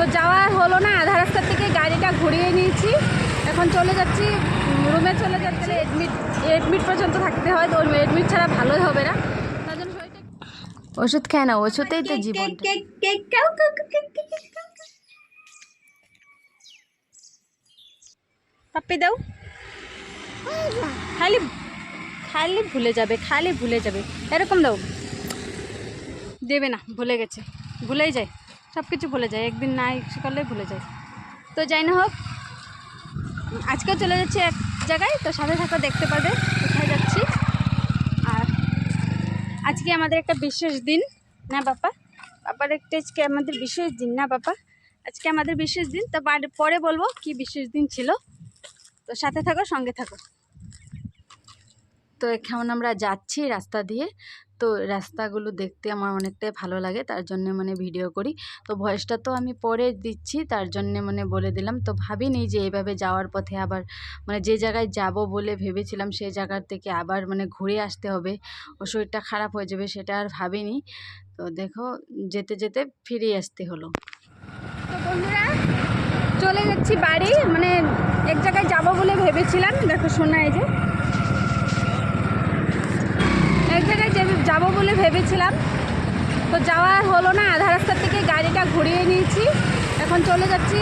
তো যাওয়া হলো না আধা রাস্তার থেকে গাড়িটা ঘুরিয়ে নিয়েছি। এখন চলে যাচ্ছি রুমে চলে যাচ্ছে। এডমিট এডমিট পর্যন্ত থাকতে হয় তো এডমিট ছাড়া ভালোই হবে না। তার জন্য শরীরটা ওষুধ খায় না ওষুধেই তো জীবন। পাপ্পি দাও। খালি খালি ভুলে যাবে খালি ভুলে যাবে। এরকম দাও। দেবে না ভুলে গেছে। ভুলেই যায়। সব কিছু ভুলে যায়, একদিন না ইচ্ছে করলেই ভুলে যায়। তো যাই না হোক, আজকেও চলে যাচ্ছি এক জায়গায়, তো সাথে থাকো, দেখতে পারবে কোথায় যাচ্ছি। আর আজকে আমাদের একটা বিশেষ দিন, না বাপা? বাবার একটা আজকে আমাদের বিশেষ দিন, না বাপা? আজকে আমাদের বিশেষ দিন, তো পরে বলব কি বিশেষ দিন ছিল। তো সাথে থাকো, সঙ্গে থাকো। তো এখন আমরা যাচ্ছি রাস্তা দিয়ে। তো রাস্তাগুলো দেখতে আমার অনেকটাই ভালো লাগে, তার জন্য মানে ভিডিও করি। তো ভয়েসটা তো আমি পরে দিচ্ছি, তার জন্য মানে বলে দিলাম। তো ভাবিনি যে এইভাবে যাওয়ার পথে আবার মানে যে জায়গায় যাব বলে ভেবেছিলাম সেই জায়গার থেকে আবার মানে ঘুরে আসতে হবে। ও শরীরটা খারাপ হয়ে যাবে সেটা আর ভাবিনি। তো দেখো, যেতে যেতে ফিরে আসতে হলো। চলে যাচ্ছি বাড়ি। মানে এক জায়গায় যাব বলে ভেবেছিলাম। দেখো শোনা এই যে এক জায়গায় যে- যাব বলে ভেবেছিলাম। তো যাওয়া হলো না, আধা রাস্তার থেকে গাড়িটা ঘুরিয়ে নিয়েছি। এখন চলে যাচ্ছি,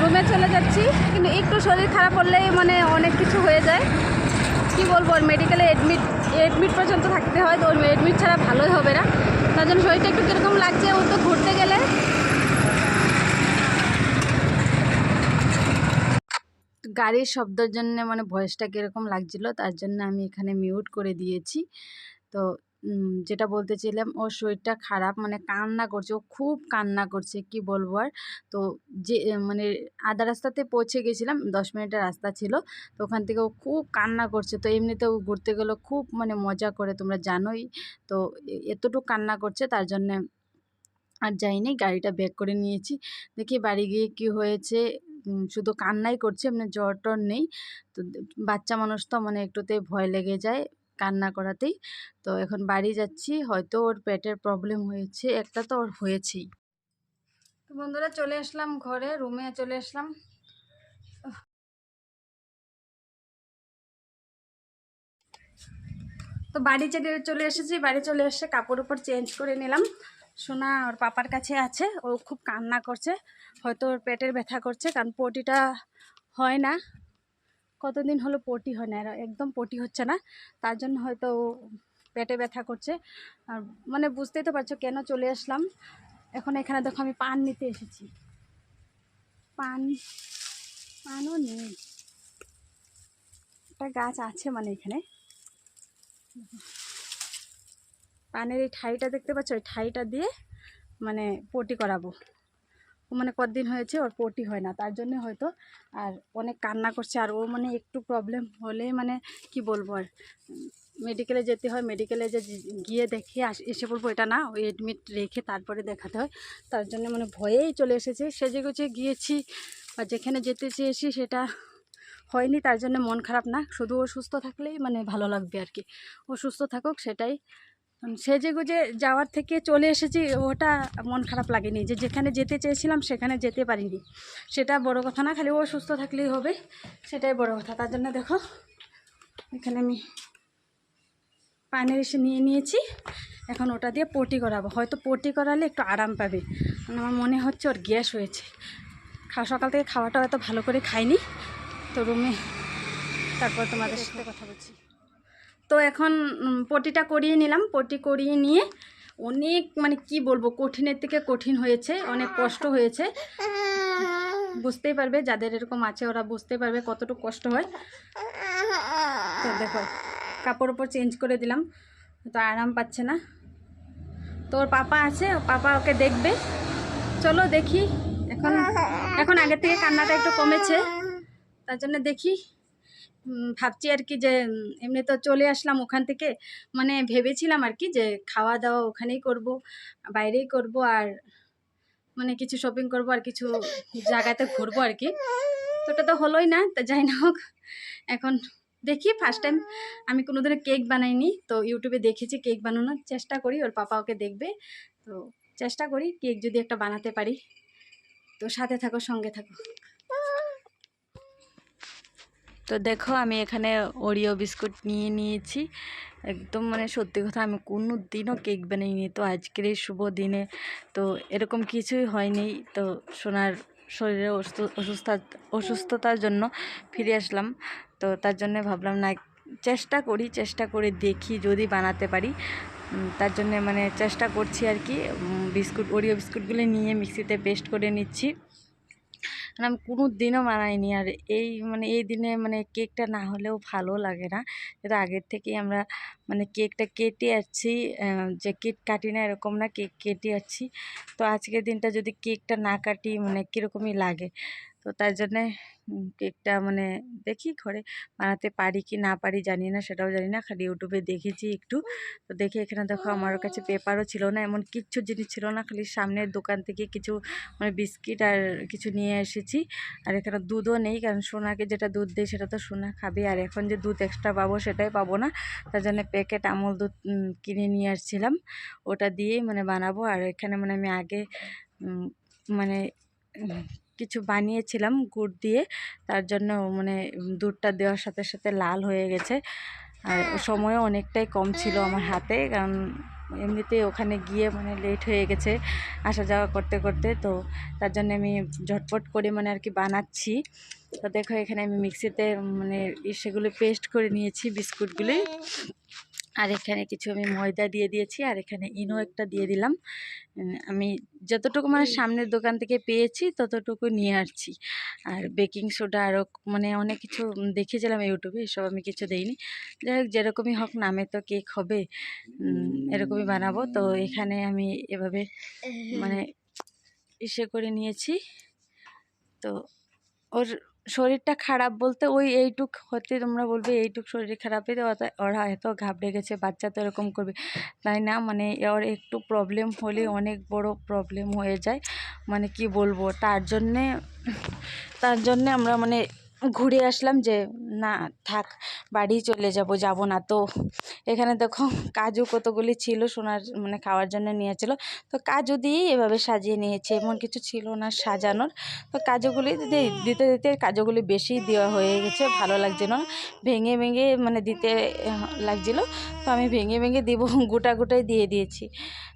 রুমে চলে যাচ্ছি। কিন্তু একটু শরীর খারাপ হলেই মানে অনেক কিছু হয়ে যায়। কি বলব মেডিকেলে এডমিট এডমিট পর্যন্ত থাকতে হয়, তো এডমিট ছাড়া ভালোই হবে না। তার জন্য শরীরটা একটু কীরকম লাগছে, ও তো ঘুরতে গেলে। গাড়ির শব্দের জন্য মানে ভয়েসটা কীরকম লাগছিল, তার জন্য আমি এখানে মিউট করে দিয়েছি। তো উম, বলতে চাইলাম ওর শরীরটা খারাপ মানে কান্না করছে ও খুব কান্না করছে কি বলব আর? তো যে মানে আধা রাস্তাতে পৌঁছে গেছিলাম দশ মিনিটের রাস্তা ছিল তো ওখান থেকে ও খুব কান্না করছে তো এমনিতেও ঘুরতে গেলে খুব মানে মজা করে তোমরা জানোই। তো এতটুকু কান্না করছে তার জন্যে আর যাইনি গাড়িটা ব্যাক করে নিয়েছি। দেখি বাড়ি গিয়ে কি হয়েছে শুধু কান্নাই করছে মানে জ্বর টর নেই। তো বাচ্চা মানুষ তো মানে একটুতেই ভয় লেগে যায়। কান্না করাতেই। তো এখন বাড়ি যাচ্ছি, হয়তো ওর পেটের প্রবলেম হয়েছে, একটা তো ওর হয়েছেই। তো বন্ধুরা চলে আসলাম ঘরে রুমে চলে আসলাম। তো বাড়ি চলে চলে এসেছি, বাড়ি চলে এসে কাপড় উপর চেঞ্জ করে নিলাম। সোনা ওর পাপার কাছে আছে, ও খুব কান্না করছে, হয়তো ওর পেটের ব্যথা করছে, কারণ পটিটা হয় না। কতদিন হলো পটি হয় না একদম পটি হচ্ছে না, তার জন্য হয়তো পেটে ব্যথা করছে। আর মানে বুঝতেই তো পারছ কেন চলে আসলাম। এখন এখানে দেখো আমি পান নিতে এসেছি। পান, পানও নেই। একটা গাছ আছে মানে এখানে। পানের এই ঠাইটা দেখতে পাচ্ছ? ওই ঠাইটা দিয়ে মানে পটি করাবো। মানে কদিন হয়েছে, ওর পটি হয় না। তার জন্য হয়তো আর অনেক কান্না করছে। আর ও মানে একটু প্রবলেম হলে মানে কি বলব আর মেডিকেলে যেতে হয় মেডিকেলে যে গিয়ে দেখে এসে বলব, এটা না ওই এডমিট রেখে তারপরে দেখাতে হয়। তার জন্য মানে ভয়েই চলে এসেছে। সেজে গুছে গিয়েছি বা যেখানে যেতে চেয়েছি সেটা হয়নি। তার জন্য মন খারাপ না। শুধু ও সুস্থ থাকলেই মানে ভালো লাগবে আর কি। ও সুস্থ থাকুক, সেটাই সেজে গুজে যাওয়ার থেকে চলে এসেছি, ওটা মন খারাপ লাগেনি যে যেখানে যেতে চেয়েছিলাম সেখানে যেতে পারিনি। সেটা বড় কথা না, খালি ও সুস্থ থাকলেই হবে, সেটাই বড় কথা। তার জন্য দেখো, এখানে আমি পানের এসে নিয়ে নিয়েছি, এখন ওটা দিয়ে পটি করাবো। হয়তো পটি করালে একটু আরাম পাবে। মানে আমার মনে হচ্ছে ওর গ্যাস হয়েছে। খাওয়া সকাল থেকে খাওয়াটা হয়তো ভালো করে খাইনি। তো রুমে, তারপর তোমাদের সাথে কথা বলছি। তো এখন পটিটা করিয়ে নিলাম। পটি করিয়ে নিয়ে অনেক মানে কি বলব, কঠিনের থেকে কঠিন হয়েছে, অনেক কষ্ট হয়েছে। বুঝতেই পারবে, যাদের এরকম আছে ওরা বুঝতে পারবে কতটুকু কষ্ট হয়। তো দেখো, কাপড় উপর চেঞ্জ করে দিলাম, তো আরাম পাচ্ছে না। তো ওর পাপা আছে, পাপা ওকে দেখবে। চলো দেখি, এখন এখন আগের থেকে কান্নাটা একটু কমেছে। তার জন্য দেখি। ভাবছি আর কি যে এমনি তো চলে আসলাম ওখান থেকে। মানে ভেবেছিলাম আর কি যে খাওয়া দাওয়া ওখানেই করব, বাইরেই করব আর মানে কিছু শপিং করব আর কিছু জায়গাতে ঘুরবো আর কি। তো ওটা তো হলোই না, তো যাই না হোক এখন দেখি ফার্স্ট টাইম আমি কোনোদিনও কেক বানাইনি, তো ইউটিউবে দেখেছি কেক বানানোর চেষ্টা করি, ওর পাপা ওকে দেখবে। তো চেষ্টা করি কেক যদি একটা বানাতে পারি। তো সাথে থাকো, সঙ্গে থাকো। তো দেখো আমি এখানে ওরিও বিস্কুট নিয়ে নিয়েছি। একদম মানে সত্যি কথা আমি কোনো দিনও কেক বানাইনি। তো আজকের এই শুভ দিনে তো এরকম কিছুই হয়নি। তো সোনার শরীরে অসুস্থ- অসুস্থ, অসুস্থতার জন্য ফিরে আসলাম। তো তার জন্য ভাবলাম না, চেষ্টা করি, চেষ্টা করে দেখি যদি বানাতে পারি। তার জন্য মানে চেষ্টা করছি আর কি। বিস্কুট, ওরিও বিস্কুটগুলো নিয়ে মিক্সিতে পেস্ট করে নিচ্ছি। আর আমি কোনো দিনও মানাইনি। আর এই মানে এই দিনে মানে কেকটা না হলেও ভালো লাগে না। কিন্তু আগের থেকেই আমরা মানে কেকটা কেটে যাচ্ছি যে কেক কাটি না এরকম না, কেক কেটে যাচ্ছি তো আজকের দিনটা যদি কেকটা না কাটি মানে কীরকমই লাগে? তো তার জন্যে কেকটা মানে দেখি ঘরে বানাতে পারি কি না পারি জানি না, সেটাও জানি না। খালি ইউটিউবে দেখেছি একটু। তো দেখে এখানে দেখো আমার কাছে পেপারও ছিল না, এমন কিচ্ছু জিনিস ছিল না। খালি সামনের দোকান থেকে কিছু মানে বিস্কিট আর কিছু নিয়ে এসেছি। আর এখানে দুধও নেই, কারণ সোনাকে যেটা দুধ দেয় সেটা তো সোনা খাবে। আর এখন যে দুধ এক্সট্রা পাবো সেটাই পাবো না। তার জন্য প্যাকেট আমুল দুধ কিনে নিয়ে আসছিলাম। ওটা দিয়েই মানে বানাবো। আর এখানে মানে আমি আগে মানে কিছু বানিয়েছিলাম গুড় দিয়ে। তার জন্য মানে দুধটা দেওয়ার সাথে সাথে লাল হয়ে গেছে। আর সময়ও অনেকটাই কম ছিল আমার হাতে, কারণ এমনিতেই ওখানে গিয়ে মানে লেট হয়ে গেছে আসা যাওয়া করতে করতে। তো তার জন্য আমি ঝটপট করে মানে আর কি বানাচ্ছি। তো দেখো এখানে আমি মিক্সিতে মানে সেগুলো পেস্ট করে নিয়েছি বিস্কুটগুলি। আর এখানে কিছু আমি ময়দা দিয়ে দিয়েছি, আর এখানে ইনো একটা দিয়ে দিলাম। আমি যতটুকু মানে সামনের দোকান থেকে পেয়েছি, ততটুকু নিয়ে আসছি। আর বেকিং সোডা আরও মানে অনেক কিছু দেখেছিলাম ইউটিউবে, এসব আমি কিছু দেইনি। যাই হোক, যেরকমই হোক, নামে তো কেক হবে এরকমই বানাবো। তো এখানে আমি এভাবে মানে ইসে করে নিয়েছি। তো ওর শরীরটা খারাপ বলতে ওই এইটুক হতে তোমরা বলবে, এইটুক শরীর খারাপে তো ওরা- এত ঘাবড়ে গেছে, বাচ্চা তো এরকম করবে। তাই না? মানে ওর একটু প্রবলেম হলে অনেক বড় প্রবলেম হয়ে যায়। মানে কি বলব? তার জন্যে তার জন্যে আমরা মানে ঘুরে আসলাম যে, না, থাক বাড়ি চলে যাব যাব না। তো এখানে দেখো কাজু কতগুলি ছিল সোনার মানে খাওয়ার জন্য নিয়েছিল। তো কাজু দিয়েই এভাবে সাজিয়ে নিয়েছে, এমন কিছু ছিল না সাজানোর। তো কাজুগুলি দিতে দিতে কাজুগুলি বেশি দেওয়া হয়ে গেছে, ভালো লাগছিল না। ভেঙে ভেঙে মানে দিতে লাগছিল। তো আমি ভেঙে ভেঙে দিব, গোটা, গোটাই দিয়ে দিয়েছি।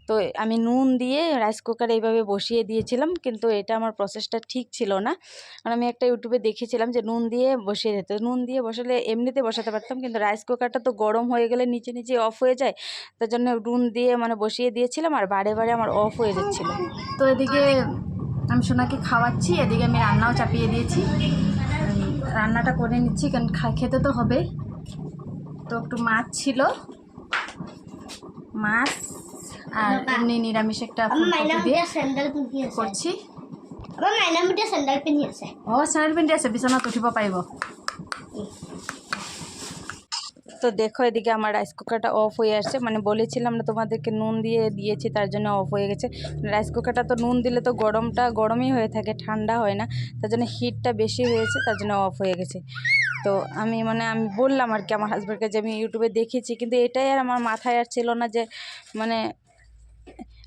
তো আমি নুন দিয়ে রাইস কুকারে এইভাবে বসিয়ে দিয়েছিলাম, কিন্তু এটা আমার প্রসেসটা ঠিক ছিল না। কারণ আমি একটা ইউটিউবে দেখেছিলাম যে নুন দিয়ে বসিয়ে দিতে। নুন দিয়ে বসালে এমনিতে বসাতে পারতাম কিন্তু রাইস কুকারটা তো গরম হয়ে গেলে নিচে নিচে অফ হয়ে যায়। তার জন্য নুন দিয়ে মানে বসিয়ে দিয়েছিলাম আর বারে বারে আমার অফ হয়ে যাচ্ছিল। তো এদিকে আমি সোনাকে খাওয়াচ্ছি এদিকে আমি রান্নাও চাপিয়ে দিয়েছি। রান্নাটা করে নিচ্ছি কারণ খা- খেতে তো হবে। তো একটু মাছ ছিল। মাছ আর এমনি নিরামিষ একটা করছি। আমাৰ মাইনা চেণ্ডেল পিন্ধি আছে ও স্যান্ডেল পিন্ধি আছে বিছনাত উঠিব পাৰিব। তো দেখো এদিকে আমার রাইস কুকারটা অফ হয়ে আসছে। মানে বলেছিলাম না তোমাদেরকে নুন দিয়ে দিয়েছি তার জন্য অফ হয়ে গেছে। রাইস কুকারটা তো নুন দিলে তো গরমটা গরমই হয়ে থাকে ঠান্ডা হয় না। তার জন্য হিটটা বেশি হয়েছে তার জন্য অফ হয়ে গেছে। তো আমি মানে আমি বললাম আর কি আমার হাজব্যান্ডকে যে আমি ইউটিউবে দেখেছি কিন্তু এটাই আর আমার মাথায় আর ছিল না যে মানে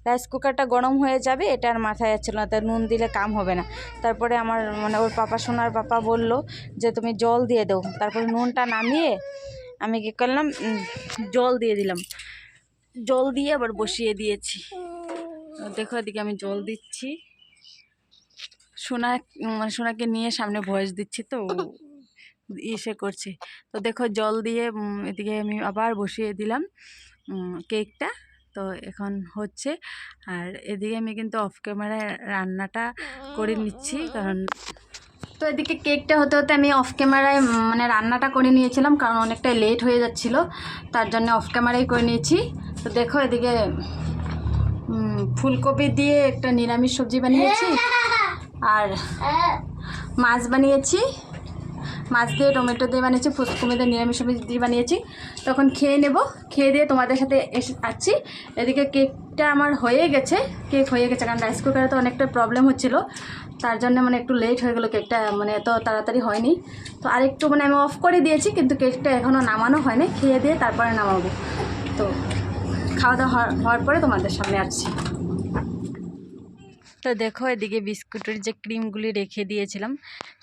রাইস কুকারটা গরম হয়ে যাবে, এটা আর মাথায় যাচ্ছিল না তাই নুন দিলে কাম হবে না। তারপরে আমার মানে ওর পাপা, সোনার পাপা বলল যে, তুমি জল দিয়ে দাও। তারপরে নুনটা নামিয়ে আমি কী করলাম জল দিয়ে দিলাম। জল দিয়ে আবার বসিয়ে দিয়েছি। দেখো এদিকে আমি জল দিচ্ছি। সোনা মানে সোনাকে নিয়ে সামনে ভয়েস দিচ্ছি তো ইসে করছে। তো দেখো জল দিয়ে এদিকে আমি আবার বসিয়ে দিলাম কেকটা তো এখন হচ্ছে। আর এদিকে আমি কিন্তু অফ ক্যামেরায় রান্নাটা করে নিচ্ছি, কারণ তো এদিকে কেকটা হতে হতে আমি অফ ক্যামেরায় মানে রান্নাটা করে নিয়েছিলাম, কারণ অনেকটা লেট হয়ে যাচ্ছিল, তার জন্য অফ ক্যামেরাই করে নিয়েছি। তো দেখো এদিকে ফুলকপি দিয়ে একটা নিরামিষ সবজি বানিয়েছি, আর মাছ বানিয়েছি। মাছ দিয়ে, টমেটো দিয়ে বানিয়েছি ফুলকপি দিয়ে নিরামিষ দিয়ে বানিয়েছি। তখন খেয়ে নেব, খেয়ে দিয়ে তোমাদের সাথে এসে, আসছি। এদিকে কেকটা আমার হয়ে গেছে, কেক হয়ে গেছে, কারণ রাইস কুকারে তো অনেকটা প্রবলেম হচ্ছিল। তার জন্য মানে একটু লেট হয়ে গেলো কেকটা মানে এত তাড়াতাড়ি হয়নি। তো আরেকটু মানে আমি অফ করে দিয়েছি, কিন্তু কেকটা এখনও নামানো হয়নি। খেয়ে দিয়ে তারপরে নামাবো। তো খাওয়া দাওয়া হওয়ার পরে তোমাদের সামনে আসছি। তো দেখো, এদিকে বিস্কুটের যে ক্রিমগুলি রেখে দিয়েছিলাম,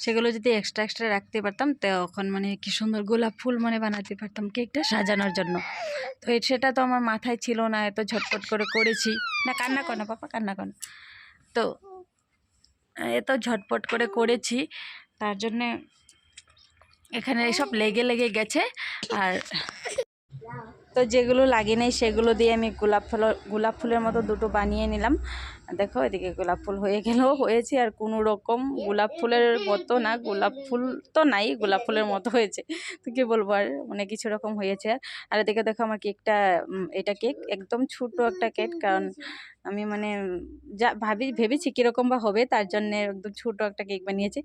সেগুলো যদি এক্সট্রা এক্সট্রা রাখতে পারতাম, তো তখন মানে কি সুন্দর গোলাপ ফুল মানে বানাতে পারতাম কেকটা সাজানোর জন্য। তো সেটা তো আমার মাথায় ছিল না, এত ঝটপট করে করেছি। না, কান্না কর না, পাপা, কান্না কর তো, এত ঝটপট করে করেছি, তার জন্যে এখানে সব লেগে লেগে গেছে, আর তো যেগুলো লাগে নেই, সেগুলো দিয়ে আমি গোলাপ ফুল, গোলাপ ফুলের মতো দুটো বানিয়ে নিলাম। দেখো এদিকে গোলাপ ফুল হয়ে গেলেও হয়েছে আর কোনো রকম। গোলাপ ফুলের মতো না গোলাপ ফুল তো নাই গোলাপ ফুলের মতো হয়েছে। তো কী বলব আর মানে কিছু রকম হয়েছে আর। আর এদিকে দেখো আমার কেকটা এটা কেক একদম ছোটো একটা কেক কারণ আমি মানে যা ভাবি ভেবেছি কীরকম বা হবে তার জন্য একদম ছোটো একটা কেক বানিয়েছি।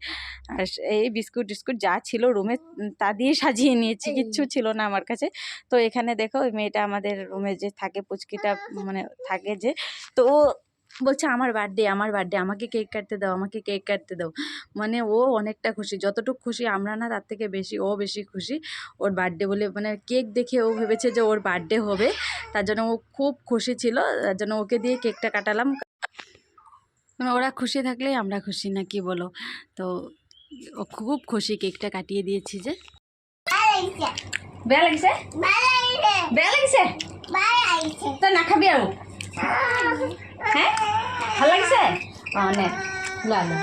আর এই বিস্কুট টিস্কুট যা ছিল রুমে তা দিয়ে সাজিয়ে নিয়েছি কিচ্ছু ছিল না আমার কাছে। তো এখানে দেখো ওই মেয়েটা আমাদের রুমে যে থাকে পুচকিটা মানে থাকে যে তো বলছে আমার বার্থডে আমার বার্থডে আমাকে কেক কাটতে দাও আমাকে কেক কাটতে দাও। মানে ও অনেকটা খুশি যতটুকু খুশি আমরা না তার থেকে বেশি ও বেশি খুশি ওর বার্থডে বলে মানে কেক দেখে ও ভেবেছে যে ওর বার্থডে হবে তার জন্য ও খুব খুশি ছিল তার জন্য ওকে দিয়ে কেকটা কাটালাম। মানে ওরা খুশি থাকলেই আমরা খুশি না কি বলো? তো ও খুব খুশি কেকটা কাটিয়ে দিয়েছি যে। বেয়া লাগিছে? বেয়া লাগিছে? তই নাখাবি আৰু হে ভালো লাগিছে? অঁ নে লোৱা লোৱা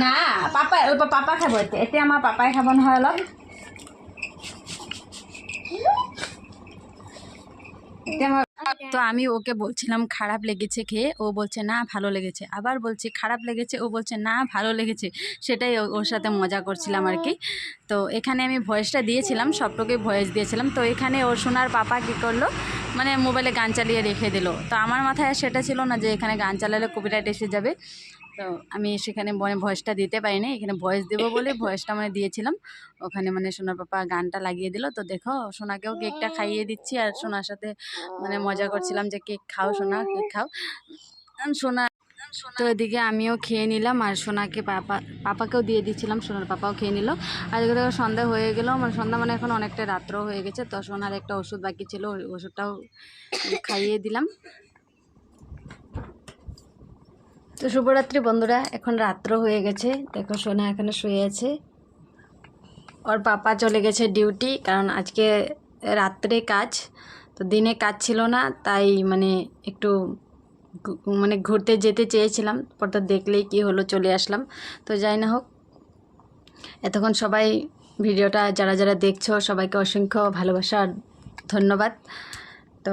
না পাপাই অ, পাপা খাব এতিয়া এতিয়া আমাৰ পাপাই খাব নহয় অলপ। এতিয়া মই তো আমি ওকে বলছিলাম, খারাপ লেগেছে খেয়ে? ও বলছে, না, ভালো লেগেছে। আবার বলছি, খারাপ লেগেছে? ও বলছে, না, ভালো লেগেছে। সেটাই ওর সাথে মজা করছিলাম আর কি। তো এখানে আমি ভয়েসটা দিয়েছিলাম, সবটুকুই ভয়েস দিয়েছিলাম। তো এখানে ওর সোনার পাপা কী করল? মানে মোবাইলে গান চালিয়ে রেখে দিল। তো আমার মাথায় সেটা ছিল না যে এখানে গান চালালে কপিরাইট এসে যাবে। তো আমি সেখানে মানে ভয়েসটা দিতে পারিনি। এখানে ভয়েস দেবো বলে ভয়েসটা মানে দিয়েছিলাম। ওখানে মানে সোনার পাপা গানটা লাগিয়ে দিল। তো দেখো, সোনাকেও কেকটা খাইয়ে দিচ্ছি আর সোনার সাথে মানে মজা করছিলাম যে কেক খাও সোনা, কেক খাও। সোনা, তো এদিকে আমিও খেয়ে নিলাম আর সোনাকে পাপা, পাপাকেও দিয়ে দিচ্ছিলাম, সোনার পাপাও খেয়ে নিল। আর এদিকে দেখো, সন্ধ্যা হয়ে গেল। মানে সন্ধ্যা মানে এখন অনেকটা রাত্র হয়ে গেছে। তো সোনার একটা ওষুধ বাকি ছিল ওই ওষুধটাও খাইয়ে দিলাম। তো শুভরাত্রি বন্ধুরা, এখন রাত্র হয়ে গেছে। দেখো সোনা এখানে শুয়ে আছে। ওর পাপা চলে গেছে ডিউটি, কারণ আজকে রাত্রে কাজ। তো দিনে কাজ ছিল না, তাই মানে একটু মানে ঘুরতে যেতে চেয়েছিলাম। পর তো দেখলেই কি হলো, চলে আসলাম। তো যাই না হোক, এতক্ষণ সবাই ভিডিওটা যারা যারা দেখছ, সবাইকে অসংখ্য ভালোবাসা ধন্যবাদ। তো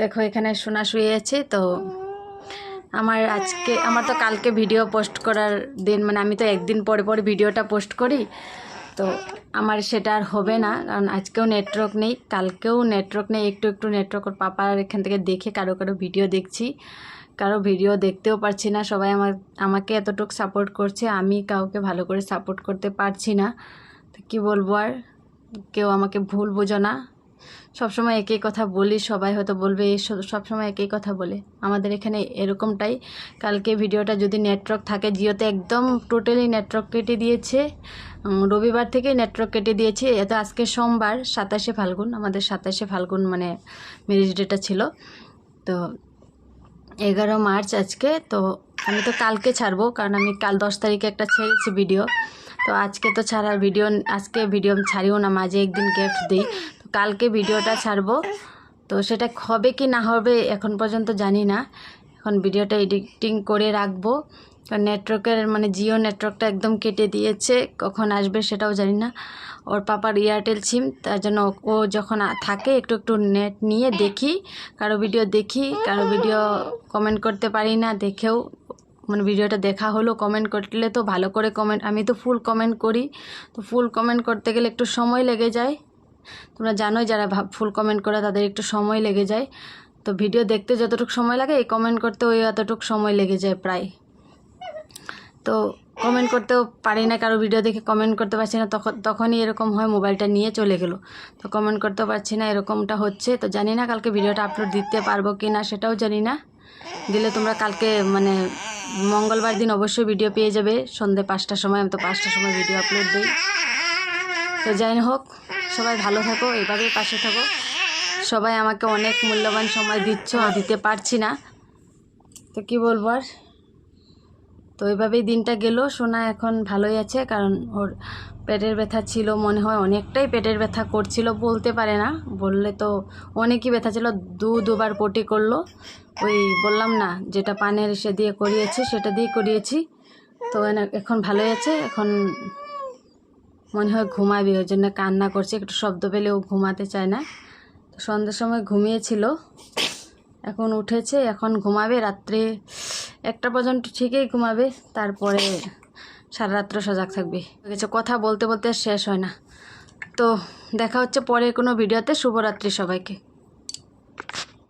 দেখো এখানে সোনা শুয়ে আছে, তো আমার আজকে, আমার তো কালকে ভিডিও পোস্ট করার দিন মানে আমি তো একদিন পরে পরে ভিডিওটা পোস্ট করি। তো আমার সেটা আর হবে না, কারণ আজকেও নেটওয়ার্ক নেই, কালকেও নেটওয়ার্ক নেই, একটু একটু নেটওয়ার্ক ওর পাপার এখান থেকে দেখে কারও কারও ভিডিও দেখছি। কারও ভিডিও দেখতেও পারছি না, সবাই আমার, আমাকে এতটুকু সাপোর্ট করছে, আমি কাউকে ভালো করে সাপোর্ট করতে পারছি না। তো কী বলব আর, কেউ আমাকে ভুল বোঝো না। সবসময় একই কথা বলি, সবাই হয়তো বলবে সবসময় একই কথা বলে। আমাদের এখানে এরকমটাই। কালকে ভিডিওটা যদি নেটওয়ার্ক থাকে, জিওতে একদম টোটালি নেটওয়ার্ক কেটে দিয়েছে। রবিবার থেকেই নেটওয়ার্ক কেটে দিয়েছে। এত আজকে সোমবার, সাতাশে ফাল্গুন, আমাদের সাতাশে ফাল্গুন মানে ম্যারেজ ডেটা ছিল। তো এগারো মার্চ আজকে, তো আমি তো কালকে ছাড়বো, কারণ আমি কাল দশ তারিখে একটা ছেড়েছি ভিডিও। তো আজকে তো ছাড়ার ভিডিও, আজকে ভিডিও ছাড়িও না, মাঝে একদিন গিফট দিই। কালকে ভিডিওটা ছাড়বো। তো সেটা হবে কি না হবে এখন পর্যন্ত জানি না। এখন ভিডিওটা এডিটিং করে রাখব। কারণ নেটওয়ার্কের মানে জিও নেটওয়ার্কটা একদম কেটে দিয়েছে, কখন আসবে সেটাও জানি না। ওর পাপার এয়ারটেল সিম তার জন্য ও- যখন থাকে একটু একটু নেট নিয়ে দেখি, কারও ভিডিও দেখি, কারও ভিডিও কমেন্ট করতে পারি না, দেখেও মানে ভিডিওটা দেখা হলো কমেন্ট করলে তো ভালো করে কমেন্ট আমি তো ফুল কমেন্ট করি। তো ফুল কমেন্ট করতে গেলে একটু সময় লেগে যায়। তোমরা জানোই যারা ফুল কমেন্ট করে তাদের একটু সময় লেগে যায়। তো ভিডিও দেখতে যতটুকু সময় লাগে, এই কমেন্ট করতে ওই অতটুকু সময় লেগে যায় প্রায়। তো কমেন্ট করতেও পারি না, কারও ভিডিও দেখে কমেন্ট করতে পারছি না তখন তখনই এরকম হয় মোবাইলটা নিয়ে চলে গেলো। তো কমেন্ট করতেও পারছি না, এরকমটা হচ্ছে। তো জানি না কালকে ভিডিওটা আপলোড দিতে পারব কি না সেটাও জানি না। দিলে তোমরা কালকে মানে মঙ্গলবার দিন অবশ্যই ভিডিও পেয়ে যাবে। সন্ধ্যে পাঁচটার সময়, আমি তো পাঁচটার সময় ভিডিও আপলোড দিই। তো যাই হোক। সবাই ভালো থাকো এভাবেই পাশে থাকো। সবাই আমাকে অনেক মূল্যবান সময় দিচ্ছ দিতে পারছি না। তো কি বলব আর? তো এইভাবেই দিনটা গেল। সোনা এখন ভালোই আছে, কারণ ওর পেটের ব্যথা ছিল, মনে হয় অনেকটাই পেটের ব্যথা করছিল, বলতে পারে না। বললে তো অনেকই ব্যথা ছিল, দু দুবার পটি করল। ওই বললাম না, যেটা পানের সে দিয়ে করিয়েছি, সেটা দিয়ে করিয়েছি। তো এখন ভালোই আছে, এখন মনে হয় ঘুমাবি, ওই জন্য কান্না করছে, একটু শব্দ পেলে ও ঘুমাতে চায় না। তো সন্ধ্যের সময় ঘুমিয়েছিল, এখন উঠেছে, এখন ঘুমাবে, রাত্রে একটা পর্যন্ত ঠিকই ঘুমাবে, তারপরে সারা রাত্র সজাগ থাকবে। কিছু কথা বলতে বলতে শেষ হয় না। তো দেখা হচ্ছে পরে কোনো ভিডিওতে, শুভরাত্রি সবাইকে।